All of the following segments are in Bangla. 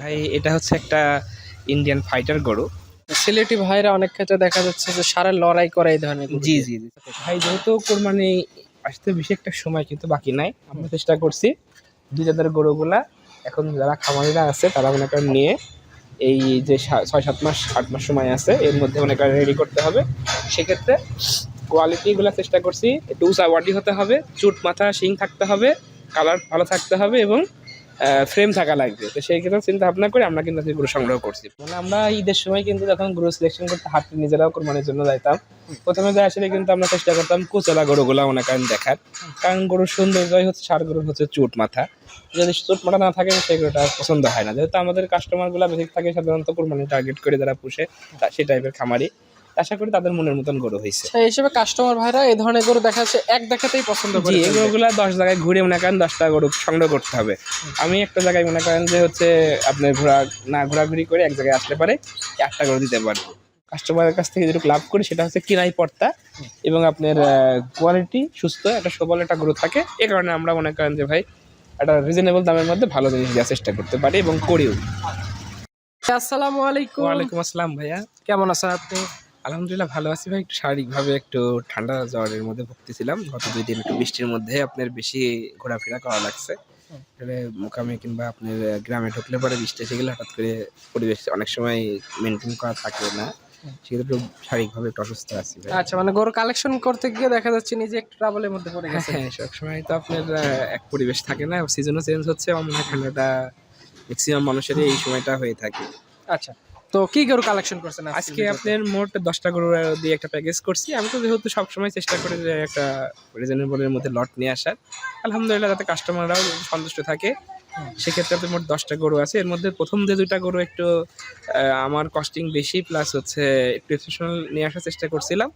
ভাই এটা হচ্ছে একটা ইন্ডিয়ান ফাইটার গরু। সিলেটি ভাইরা অনেক ক্ষেত্রে দেখা যাচ্ছে যে সারা লড়াই করে এই ধরনের জি জি জি। ভাই যেহেতু কোরবানি আসতে বেশি একটা সময় কিন্তু বাকি নাই আমরা চেষ্টা করছি দুই জাতের গরুগুলা। এখন যারা খামারিরা আছে তারা মনে করেন নিয়ে এই যে ছয় সাত মাস আট মাস সময় আছে এর মধ্যে মনে করেন রেডি করতে হবে। সেক্ষেত্রে কোয়ালিটিগুলো চেষ্টা করছি একটু উঁচা বডি হতে হবে চুট মাথা শিং থাকতে হবে কালার ভালো থাকতে হবে এবং ফ্রেম থাকা লাগবে। তো সেই ক্ষেত্রে চিন্তা ভাবনা করে আমরা কিন্তু গরু সংগ্রহ করছি। মানে আমরা ঈদের সময় কিন্তু যখন গরু সিলেকশন করতে হাটে নিজেরাও কোরবানির জন্য যাইতাম। প্রথমে যে আসলে কিন্তু আমরা চেষ্টা করতাম কুচলা গরুগুলা মনে করেন দেখার। কারণ গরুর সৌন্দর্যই হচ্ছে, সার গরুর হচ্ছে চুট মাথা। যদি চুট মাথা না থাকে সেই গরুটা পছন্দ হয় না। যেহেতু আমাদের কাস্টমারগুলা বেশি থাকে, সাধারণত কোরবানি টার্গেট করে যারা পুষে সেই টাইপের খামারি আশা করি তাদের মনের মতন গরু হয়েছে। সেই হিসেবে কাস্টমার ভাইরা এই ধরনের গরু দেখা যাচ্ছে এক দেখাতেই পছন্দ করে এই। গরুগুলা দশ জায়গায় ঘুরে মনে করেন দশটা গরু সংগ্রহ করতে হবে। আমি একটা জায়গায় মনে করেন যে হচ্ছে আপনার ঘোরা না ঘোরাঘুরি করে এক জায়গায় আসতে পারে একটা গরু দিতে পারব কাস্টমারের কাছ থেকে যেটুকু লাভ করি সেটা হচ্ছে কিনাই পর্তা এবং আপনার কোয়ালিটি সুস্থ একটা সবল একটা গরু থাকে। এ কারণে আমরা মনে করেন যে ভাই একটা রিজনেবল দামের মধ্যে ভালো জিনিস দেওয়ার চেষ্টা করতে পারি এবং করিও। আসসালামু আলাইকুম। ওয়ালাইকুম আসসালাম ভাইয়া। কেমন আছেন আপনি? আলহামদুলিল্লাহ ভালো আছি ভাই। একটু শারীরিকভাবে একটু ঠান্ডা জ্বরের মধ্যে ভুগতেছিলাম। গত দুই দিন একটু বৃষ্টির মধ্যে আপনার বেশি ঘোরাফেরা করা লাগছে। মোকামে কিংবা আপনার গ্রামে ঢুকলে পরে বৃষ্টি এসে গেলে হঠাৎ করে পরিবেশ অনেক সময় মেনটেন করা থাকে না। সেক্ষেত্রে শারীরিকভাবে একটু অসুস্থ আছি আচ্ছা মানে গরু কালেকশন করতে গিয়ে দেখা যাচ্ছে নিজে একটু মধ্যে পড়ে হ্যাঁ গেছে। হ্যাঁ সবসময় তো আপনার এক পরিবেশ থাকে না। সিজনও চেঞ্জ হচ্ছে আমার মনে হয় ঠান্ডাটা ম্যাক্সিমাম মানুষেরই এই সময়টা হয়ে থাকে। আচ্ছা তো কি গরু কালেকশন করছেন আজকে আপনার মোট দশটা গরু দিয়ে একটা প্যাকেজ করছি। আমি তো যেহেতু সবসময় চেষ্টা করি যে একটা রিজনেবলের মধ্যে লট নিয়ে আসার। আলহামদুলিল্লাহ যাতে কাস্টমাররাও সন্তুষ্ট থাকে। সেক্ষেত্রে আপনার মোট দশটা গরু আছে। এর মধ্যে প্রথম যে দুটা গরু একটু আমার কস্টিং বেশি প্লাস হচ্ছে একটু এক্সেপশনাল নিয়ে আসার চেষ্টা করছিলাম।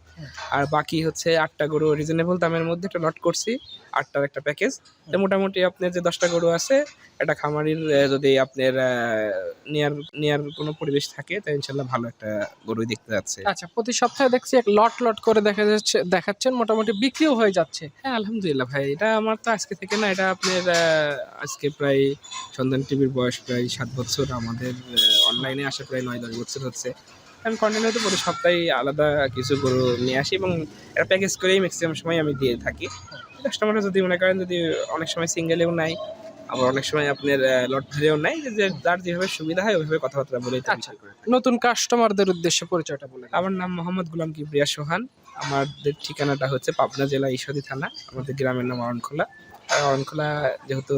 আর বাকি হচ্ছে আটটা গরু রিজনেবল দামের মধ্যে একটা লট করছি আটটার একটা প্যাকেজ তো মোটামুটি আপনার যে দশটা গরু আছে একটা খামারির যদি আপনার নেয়ার নেয়ার কোনো পরিবেশ থাকে তাই ইনশাল্লাহ ভালো একটা গরুই দেখতে যাচ্ছে। আচ্ছা প্রতি সপ্তাহে দেখছি এক লট লট করে দেখা যাচ্ছে দেখাচ্ছেন মোটামুটি বিক্রিও হয়ে যাচ্ছে। হ্যাঁ আলহামদুলিল্লাহ ভাই এটা আমার তো আজকে থেকে না এটা আপনার আজকে প্রায় সন্ধান টিভির বয়স প্রায় সাত বছর আমাদের অনলাইনে আসা প্রায় নয় দশ বছর হচ্ছে। আমি কন্টিনিউ তো প্রতি সপ্তাহে আলাদা কিছু গরু নিয়ে আসি এবং এটা প্যাকেজ করেই ম্যাক্সিমাম সময় আমি দিয়ে থাকি। কাস্টমাররা যদি মনে করেন যদি অনেক সময় সিঙ্গেলেও নাই আবার অনেক সময় আপনার লট ধরেও নাই যে যার যেভাবে সুবিধা হয় ওইভাবে কথাবার্তা বলে আচ্ছা। নতুন কাস্টমারদের উদ্দেশ্যে পরিচয়টা বলে আমার নাম মোহাম্মদ গুলাম কিবরিয়া সোহান। আমাদের ঠিকানাটা হচ্ছে পাবনা জেলা ঈশ্বরদী থানা আমাদের গ্রামের নাম অরণখোলা। অরণখোলা যেহেতু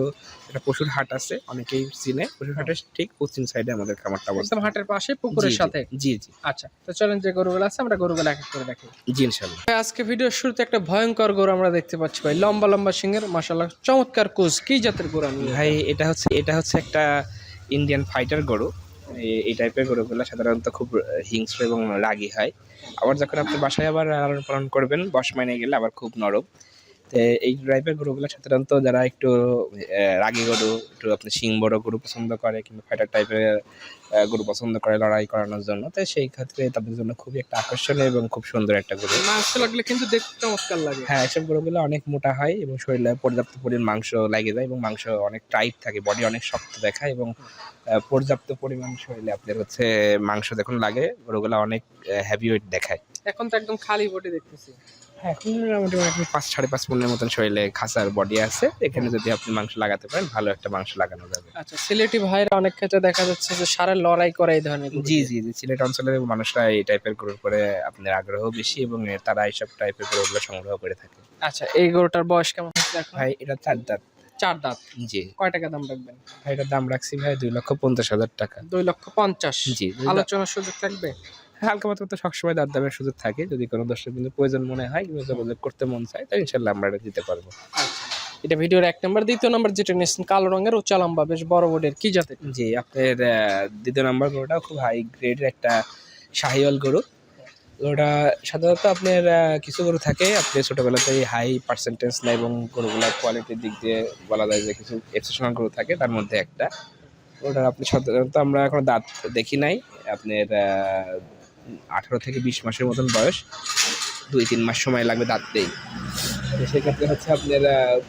একটা পশুর হাট আছে অনেকেই চিনে। পশুর হাটের ঠিক পশ্চিম সাইডে আমাদের খামারটা অবস্থা হাটের পাশে পুকুরের সাথে? জি জি। আচ্ছা তো চলেন যে গরুগুলো আছে আমরা গরুগুলো এক এক করে দেখি। জি ইনশাল্লাহ আজকে ভিডিওর শুরুতে একটা ভয়ঙ্কর গরু আমরা দেখতে পাচ্ছি ভাই। লম্বা লম্বা সিংহের মাসাল্লাহ চমৎকার কোচ কি জাতের গরু আমি ভাই এটা হচ্ছে এটা হচ্ছে একটা ইন্ডিয়ান ফাইটার গরু। এই টাইপের গরুগুলো সাধারণত খুব হিংস্র এবং রাগী হয়। আবার যখন আপনি বাসায় আবার লালন পালন করবেন বস মাইনে গেলে আবার খুব নরম। এই টাইপের গরুগুলো সাধারণত যারা একটু রাগী গরু একটু আপনি শিং বড় গরু পছন্দ করে কিংবা ফাইটার টাইপের গরু পছন্দ করে লড়াই করানোর জন্য তো সেই ক্ষেত্রে তাদের জন্য খুবই একটা আকর্ষণীয় এবং খুব সুন্দর একটা গরু। মাংস লাগলে কিন্তু দেখতে চমৎকার লাগে। হ্যাঁ এসব গরুগুলো অনেক মোটা হয় এবং শরীরে পর্যাপ্ত পরিমাণ মাংস লাগে যায় এবং মাংস অনেক টাইট থাকে বডি অনেক শক্ত দেখায় এবং পর্যাপ্ত পরিমাণ শরীরে আপনার হচ্ছে মাংস দেখুন লাগে গরুগুলো অনেক হ্যাভি ওয়েট দেখায়। এখন তো একদম খালি বডি দেখতেছি। এখন মোটামুটি আপনি পাঁচ সাড়ে পাঁচ পনেরো মতন শরীরে খাসার বডি আছে। এখানে যদি আপনি মাংস লাগাতে পারেন ভালো একটা মাংস লাগানো যাবে। আচ্ছা সিলেটি ভাইরা অনেক ক্ষেত্রে দেখা যাচ্ছে যে সারা লড়াই করে এই ধরনের জি জি জি সিলেট অঞ্চলের মানুষরা এই টাইপের গরুর করে আপনার আগ্রহ বেশি এবং তারা এইসব টাইপের গরুগুলো সংগ্রহ করে থাকে। আচ্ছা এই গরুটার বয়স কেমন ভাই এটা চার দাঁত। চার দাঁত? জি। কয় টাকা দাম রাখবেন? ভাই এটার দাম রাখছি ভাই দুই লক্ষ পঞ্চাশ হাজার টাকা। দুই লক্ষ পঞ্চাশ। জি আলোচনার সুযোগ থাকবে? হালকা মাত্র তো সবসময় দাঁত দামের সুযোগ থাকে। যদি কোনো দর্শক কিন্তু প্রয়োজন মনে হয় কিংবা যোগাযোগ করতে মন চায় তাই ইনশাল্লাহ আমরা এটা দিতে পারব। আচ্ছা। এটা ভিডিওর এক নাম্বার। দ্বিতীয় নাম্বার যেটা নিয়েছেন কালো রঙের উচ্চ লম্বা বেশ বড় বডির কি জাতের? জি আপনার দ্বিতীয় নম্বর গরুটাও খুব হাই গ্রেডের একটা শাহিওয়াল গরু। গরুটা সাধারণত আপনার কিছু গরু থাকে আপনি ছোটোবেলাতেই হাই পার্সেন্টেজ নেয় এবং গরুগুলোর কোয়ালিটির দিক দিয়ে বলা যায় যে কিছু এক্সেপশনাল গরু থাকে তার মধ্যে একটা। ওটা আপনি সাধারণত আমরা এখন দাঁত দেখি নাই। আপনার আঠারো থেকে বিশ মাসের মতন বয়স। দুই তিন মাস সময় লাগবে দাঁত দেই তো সেক্ষেত্রে হচ্ছে আপনার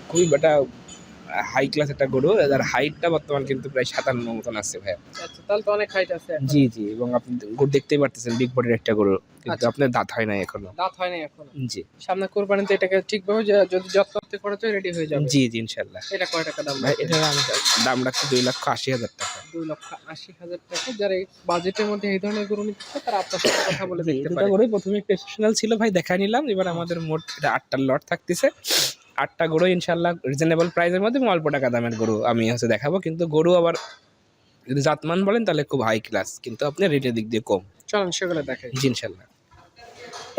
খুবই একটা হাই ক্লাস একটা গরু। যার হাইটটা বর্তমান কিন্তু প্রায় সাতান্ন মতন আছে ভাই আচ্ছা তাহলে তো অনেক হাইট আছে জি জি এবং আপনি গরু দেখতেই পারতেছেন বিগ বডির একটা গরু। কিন্তু আচ্ছা। আপনার দাঁত হয় না এখনও। দাঁত হয় নাই এখন। জি। সামনে কোরবানিতে এটাকে ঠিকভাবে যদি যত্ন করা যায় রেডি হয়ে যাবে। জি জি ইনশাল্লাহ। এটা কয় টাকা দাম ভাই আমি দাম রাখছি দুই লক্ষ আশি হাজার টাকা। দুই লক্ষ আশি হাজার টাকা। যারা এই বাজেটের মধ্যে এই ধরনের গরু নিতে চায় তারা আপনার সাথে কথা বলে দেখতে পারে। প্রথমে প্রফেশনাল ছিল ভাই দেখা নিলাম। এবার আমাদের মোট এটা আটটা লট থাকতেছে। আটটা গরু ইনশাল্লাহ রিজনেবল প্রাইসের মধ্যে অল্প টাকা দামের গরু আমি হচ্ছে দেখাবো। কিন্তু গরু আবার যদি জাতমান বলেন তাহলে খুব হাই ক্লাস কিন্তু আপনি রেটের দিক দিয়ে কম। চলেন সেগুলো দেখেন জি ইনশাল্লাহ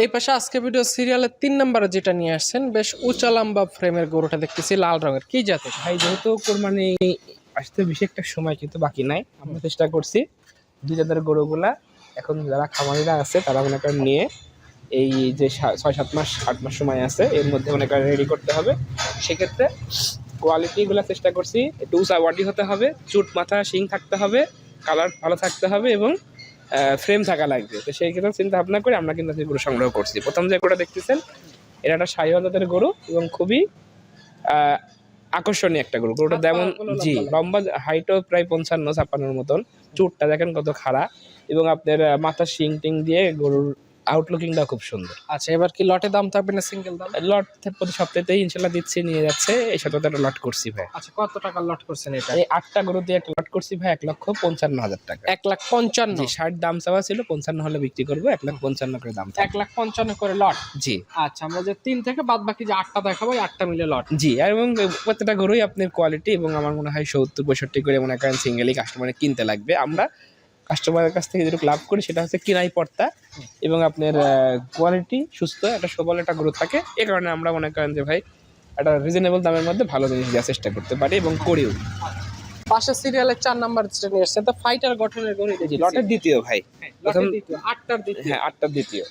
এই পাশে আজকে ভিডিও সিরিয়ালের তিন নম্বরে যেটা নিয়ে আসছেন বেশ উঁচা লম্বা ফ্রেমের গরুটা দেখতেছি লাল রঙের। কি জাতের? ভাই যেহেতু কোরবানি আসতে বেশি একটা সময় কিন্তু বাকি নাই। আমরা চেষ্টা করছি দুই জাতের গরুগুলা এখন যারা খামারিরা আছে, তারা মনে করেন নিয়ে এই যে ছয়, সাত মাস, আট মাস সময় আছে, এর মধ্যে মনে করেন রেডি করতে হবে। সেক্ষেত্রে কোয়ালিটিগুলো চেষ্টা করছি, একটু উঁচা বডি হতে হবে, চুট মাথা, শিং থাকতে হবে কালার ভালো থাকতে হবে এবং ফ্রেম থাকা লাগবে। তো সেই ক্ষেত্রে চিন্তা ভাবনা করে আমরা কিন্তু গরু সংগ্রহ করছি। প্রথম যে গরুটা দেখতেছেন, এটা একটা সাইওয়াল গরু এবং খুবই আকর্ষণীয় একটা গরু। গরুটা যেমন জি লম্বা। হাইটও প্রায় পঞ্চান্ন ছাপ্পান্নর মতন। চুটটা দেখেন কত খাড়া। এবং আপনার মাথা মাথার শিং টিং দিয়ে গরুর আউটলুকিংটা খুব সুন্দর। আচ্ছা এবার কি লটে দাম থাকবে না সিঙ্গেল দাম? লট প্রতি সপ্তাহতেই ইনশাল্লাহ দিচ্ছি নিয়ে যাচ্ছে। এই সপ্তাহে একটা লট করছি ভাই। আচ্ছা কত টাকা লট করছেন এটা? এই আটটা গরু দিয়ে একটা লট করছি ভাই এক লক্ষ পঞ্চান্ন হাজার টাকা। এক লাখ পঞ্চান্ন? ষাট দাম চাওয়া ছিল পঞ্চান্ন হলে বিক্রি করব এক লাখ পঞ্চান্ন করে দাম এক লাখ পঞ্চান্ন করে লট? জি। আচ্ছা আমরা যে তিন থেকে বাদ বাকি যে আটটা দেখাবো আটটা মিলে লট। জি এবং প্রত্যেকটা গরুই আপনার কোয়ালিটি এবং আমার মনে হয় সত্তর পঁয়ষট্টি করে মনে করেন সিঙ্গেলই কাস্টমারে কিনতে লাগবে। আমরা কাস্টমারের কাছ থেকে যেটুকু লাভ করি সেটা হচ্ছে কিনাই পড়তা এবং আপনার কোয়ালিটি সুস্থ একটা সবল একটা গ্রোথ থাকে। এ কারণে আমরা মনে করেন যে ভাই একটা রিজনেবল দামের মধ্যে ভালো জিনিস দেওয়ার চেষ্টা করতে পারি এবং করিও। পাশের সিরিয়ালের চার নাম্বার যেটা নিয়ে আসছেন তো ফাইটার গঠনের জি লটের দ্বিতীয় ভাই। দ্বিতীয়, আটটার দ্বিতীয়। হ্যাঁ আটটার দ্বিতীয়।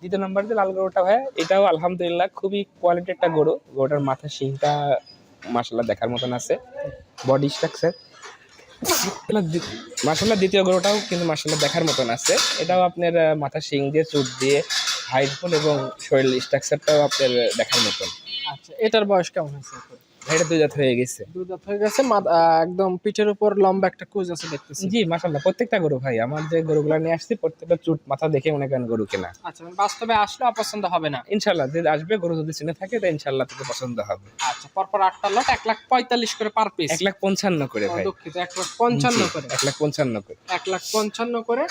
দ্বিতীয় নাম্বার যে লাল গরুটা ভাই এটাও আলহামদুলিল্লাহ খুবই কোয়ালিটি একটা গরু। গরুটার মাথার শিংটা মাসাল্লাহ দেখার মতন আছে। বডি স্ট্রাকচার মাসাল্লাহ দ্বিতীয় গরুটাও কিন্তু মাসাল্লাহ দেখার মতন আছে এটাও আপনার মাথা শিং দিয়ে, চুট দিয়ে হাইটফুল এবং শরীর স্ট্রাকচারটাও আপনার দেখার মতন আচ্ছা এটার বয়স কেমন হয়েছে? এটা দুই জাত হয়ে গেছে। দুধ দাঁত হয়ে গেছে একদম পিঠের উপর লম্বা একটা কুজ আছে দেখতেছি। জি মাসাল্লাহ প্রত্যেকটা গরু ভাই আমার যে গরুগুলো নিয়ে আসছি প্রত্যেকটা চুট মাথা দেখে মনে করেন গরু কেনা। আচ্ছা মানে বাস্তবে আসলে অপছন্দ হবে না? ইনশাল্লাহ যে আসবে গরু যদি চিনে থাকে তো ইনশাল্লাহ তোকে পছন্দ হবে। আচ্ছা পরপর আটটা লট এক লাখ পঁয়তাল্লিশ করে পার পিস এক লাখ পঞ্চান্ন করে ভাই। দুঃখিত এক লাখ পঞ্চান্ন করে। এক লাখ পঞ্চান্ন করে। এক লাখ পঞ্চান্ন করে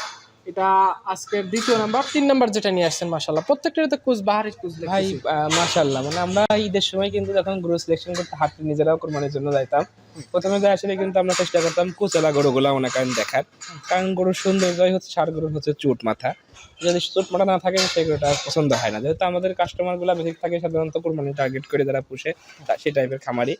এটা আজকের দ্বিতীয় নাম্বার, তিন নাম্বার যেটা নিয়ে আসছেন মাসাল্লাহ প্রত্যেকটার তো কুচ বাহারি কুচ ভাই। মাশাল্লাহ মানে আমরা ঈদের সময় কিন্তু যখন গরু সিলেকশন করতে হাটে নিজেরাও কোরবানির জন্য যাইতাম। প্রথমে যে আসলে কিন্তু আমরা চেষ্টা করতাম কুচেলা গরুগুলা করেন দেখার। কারণ গরুর সৌন্দর্যই হচ্ছে, সার গরুর হচ্ছে চুট মাথা। যদি চুট মাথা না থাকে, সেই গরুটা পছন্দ হয় না। যেহেতু আমাদের কাস্টমারগুলা বেশি থাকে, সাধারণত কোরবানি টার্গেট করে যারা পুষে সেই টাইপের খামারি।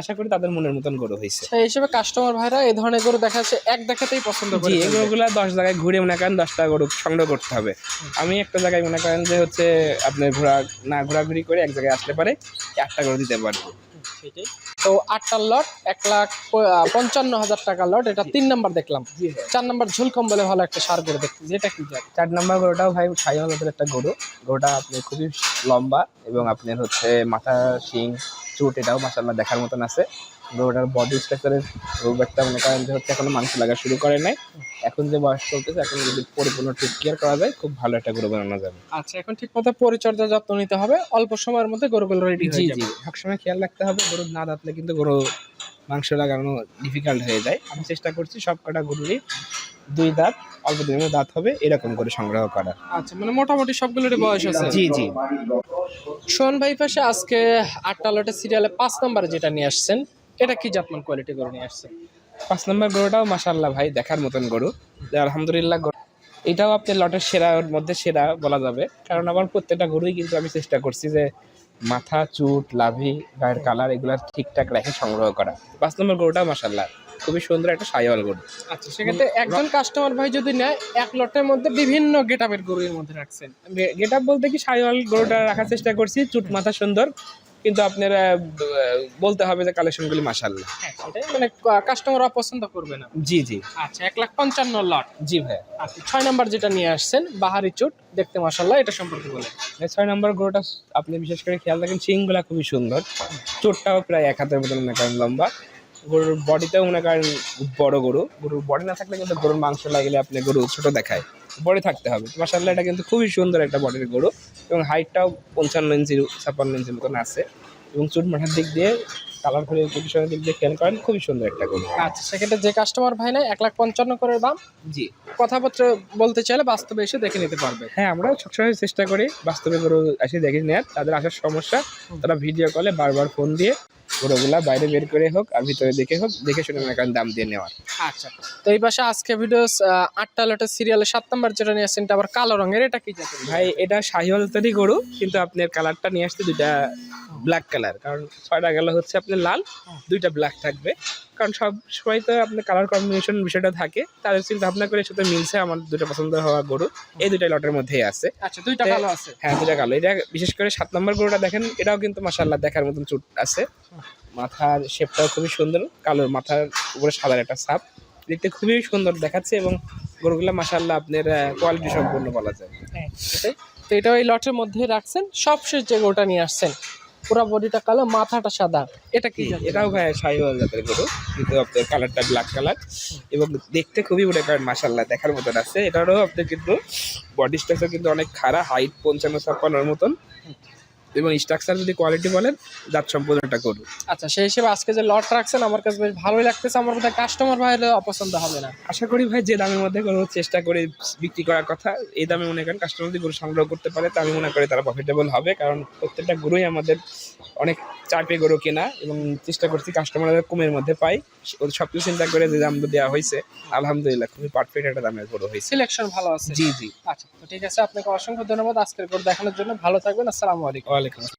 আশা করি তাদের মনের মতন গরু হয়েছে। সেই হিসেবে কাস্টমার ভাইরা এই ধরনের গরু দেখা যাচ্ছে এক দেখাতেই পছন্দ করে এই। গরুগুলা দশ জায়গায় ঘুরে মনে করেন দশটা গরু সংগ্রহ করতে হবে। আমি একটা জায়গায় মনে করেন যে হচ্ছে আপনার ঘোরা না ঘোরাঘুরি করে এক জায়গায় আসতে পারে একটা গরু দিতে পারব সেটাই। তো আটটার লট এক লাখ পঞ্চান্ন হাজার টাকার লট এটা তিন নাম্বার দেখলাম। চার নাম্বার ঝুলকম বলে ভালো একটা সার গরু দেখতে যেটা কি চার নম্বর গরুটাও ভাই সাইওয়াল জাতের একটা গরু। গরুটা আপনি খুবই লম্বা এবং আপনার হচ্ছে মাথা শিং চুট এটাও মাসাল্লাহ দেখার মতন আছে। গরুটার বডি স্ট্রাকচারের রোগ একটা মনে করেন যে হচ্ছে এখনও মাংস লাগা শুরু করে নাই। এখন যে বয়স চলতেছে এখন যদি পরিপূর্ণ টেক কেয়ার করা যায় খুব ভালো একটা গরু বানানো যাবে। আচ্ছা এখন ঠিক মতো পরিচর্যা যত্ন নিতে হবে। অল্প সময়ের মধ্যে গরুগুলো রেডি জি হয়ে জি। যাবে সবসময় খেয়াল রাখতে হবে গরু না দাঁতলে কিন্তু গরু মাংস লাগানো ডিফিকাল্ট হয়ে যায়। আমি চেষ্টা করছি সব কটা গরুরই দুই দাঁত অল্প দিনের দাঁত হবে এরকম করে সংগ্রহ করা আচ্ছা মানে মোটামুটি সবগুলোরই বয়স আছে। জি জি। সোহন ভাই, পাশে আজকে আটটা লটের সিরিয়ালে পাঁচ নাম্বারে যেটা নিয়ে আসছেন, এটা কি জাতমান কোয়ালিটি গরু নিয়ে আসছেন? পাঁচ নম্বর গরুটাও মাসাল্লাহ ভাই, দেখার মতন গরু। আলহামদুলিল্লাহ গরু এটাও আপনার লটের সেরার মধ্যে সেরা বলা যাবে। কারণ আমার প্রত্যেকটা গরুই কিন্তু আমি চেষ্টা করছি যে মাথা, চুট, লাভি, গায়ের কালার এগুলা ঠিকঠাক রেখে সংগ্রহ করা। পাঁচ নম্বর গরুটাও মাসাল্লাহ খুবই সুন্দর একটা সাইওয়াল গরু। আচ্ছা সেক্ষেত্রে একজন কাস্টমার ভাই যদি নেয় এক লটের মধ্যে বিভিন্ন গেটাপের গরুর মধ্যে রাখছেন। গেট আপ বলতে কি সাইওয়াল গরুটা রাখার চেষ্টা করছি চুট মাথা সুন্দর কিন্তু আপনারা বলতে হবে যে কালেকশনগুলি মাসাল্লাহ হ্যাঁ মানে কাস্টমার অপছন্দ করবে না। জি জি। আচ্ছা এক লাখ পঞ্চান্ন লট। জি ভাইয়া। আচ্ছা ছয় নম্বর যেটা নিয়ে আসছেন বাহারি চুট দেখতে মাসাল্লাহ এটা সম্পর্কে বলে ছয় নম্বর গরুটা আপনি বিশেষ করে খেয়াল রাখেন শিংগুলা খুবই সুন্দর। চোটটাও প্রায় এক হাতের মতন লম্বা। গরুর বডিতেও মনে করেন বড় গরু। গরুর বডি না থাকলে কিন্তু গরুর মাংস লাগলে আপনি গরু ছোট দেখায়। বডি থাকতে হবে। মাসাল্লাহ এটা কিন্তু খুবই সুন্দর একটা বডির গরু এবং হাইটটাও পঞ্চান্ন ইঞ্চি ছাপ্পান্ন ইঞ্চির মতন আছে এবং চুট মাথার দিক দিয়ে কালার করে পজিশনের দিক দিয়ে খেয়াল করেন খুবই সুন্দর একটা গরু। আচ্ছা সেক্ষেত্রে যে কাস্টমার ভাই নাই এক লাখ পঞ্চান্ন করে দাম? জি। কথাপত্র বলতে চাইলে বাস্তবে এসে দেখে নিতে পারবে। হ্যাঁ আমরা সবসময় চেষ্টা করি বাস্তবে গরু এসে দেখে নেওয়ার তাদের আসার সমস্যা তারা ভিডিও কলে বারবার ফোন দিয়ে গরুগুলা বাইরে বের করে হোক আর ভিতরে দেখে হোক দেখে শুনে মনে করেন দাম দিয়ে নেওয়ার। আচ্ছা তো এই পাশে আজকে ভিডিও আটটা লটের সিরিয়ালের সাত নাম্বার যেটা নিয়ে আসছেন আবার কালো রঙের এটা কি জাতের? ভাই এটা শাহিওয়ালতারই গরু কিন্তু আপনি কালারটা নিয়ে আসতে দুইটা ব্ল্যাক কালার কারণ ছয়টা গেল হচ্ছে আপনার লাল দুইটা ব্ল্যাক থাকবে। কারণ সব সময় তো আপনার কালার কম্বিনেশন বিষয়টা থাকে তাদের চিন্তা ভাবনা করে সাথে মিলছে আমার দুটো পছন্দ হওয়া গরু। এই দুইটা লটের মধ্যেই আছে। আচ্ছা দুইটা কালো আছে। হ্যাঁ দুটা কালো এটা বিশেষ করে সাত নম্বর গরুটা দেখেন এটাও কিন্তু মাসাল্লাহ দেখার মতন চুট আছে। মাথার শেপটাও খুবই সুন্দর কালোর মাথার উপরে সাদার একটা ছাপ। দেখতে খুবই সুন্দর দেখাচ্ছে এবং গরুগুলা মাসাল্লাহ আপনার কোয়ালিটি সম্পূর্ণ বলা যায়। হ্যাঁ তো এটা ওই লটের মধ্যে রাখছেন। সবশেষ যে গরুটা নিয়ে আসছেন পুরো বডিটা কালো মাথাটা সাদা। এটা কি এটাও ভাই শাহিওয়াল জাতের গরু। কিন্তু আপনার কালারটা ব্ল্যাক কালার এবং দেখতে খুবই মনে করেন মাসাল্লাহ দেখার মতন আছে। এটারও আপনার কিন্তু বডি স্ট্রাকচার কিন্তু অনেক খারাপ হাইট পঞ্চান্ন ছাপ্পান্নর মতন। এবং স্ট্রাকচার যদি কোয়ালিটি বলেন জাত সম্পূর্ণ একটা গরু আচ্ছা সেই হিসেবে আজকে যে লট রাখছেন আমার কাছে বেশ ভালোই লাগতেছে। আমার বোধহয় কাস্টমার ভাই অপছন্দ হবে না। আশা করি ভাই যে দামের মধ্যে কোনো চেষ্টা করে বিক্রি করার কথা এই দামে মনে করেন কাস্টমার যদি গরু সংগ্রহ করতে পারে তা আমি মনে করি তারা প্রফিটেবল হবে। কারণ প্রত্যেকটা গরুই আমাদের অনেক চারপে গরু কেনা এবং চেষ্টা করছি কাস্টমারদের কমের মধ্যে পাই। সব কিছু চিন্তা করে যে দাম দেওয়া হয়েছে আলহামদুলিল্লাহ খুবই পারফেক্ট একটা দামের গরু হয়েছে। সিলেকশন ভালো আছে। জি জি। আচ্ছা তো ঠিক আছে আপনাকে অসংখ্য ধন্যবাদ আজকের গরু দেখানোর জন্য। ভালো থাকবেন আসসালামু আলাইকুম। ওয়ালাইকুম আসসালাম।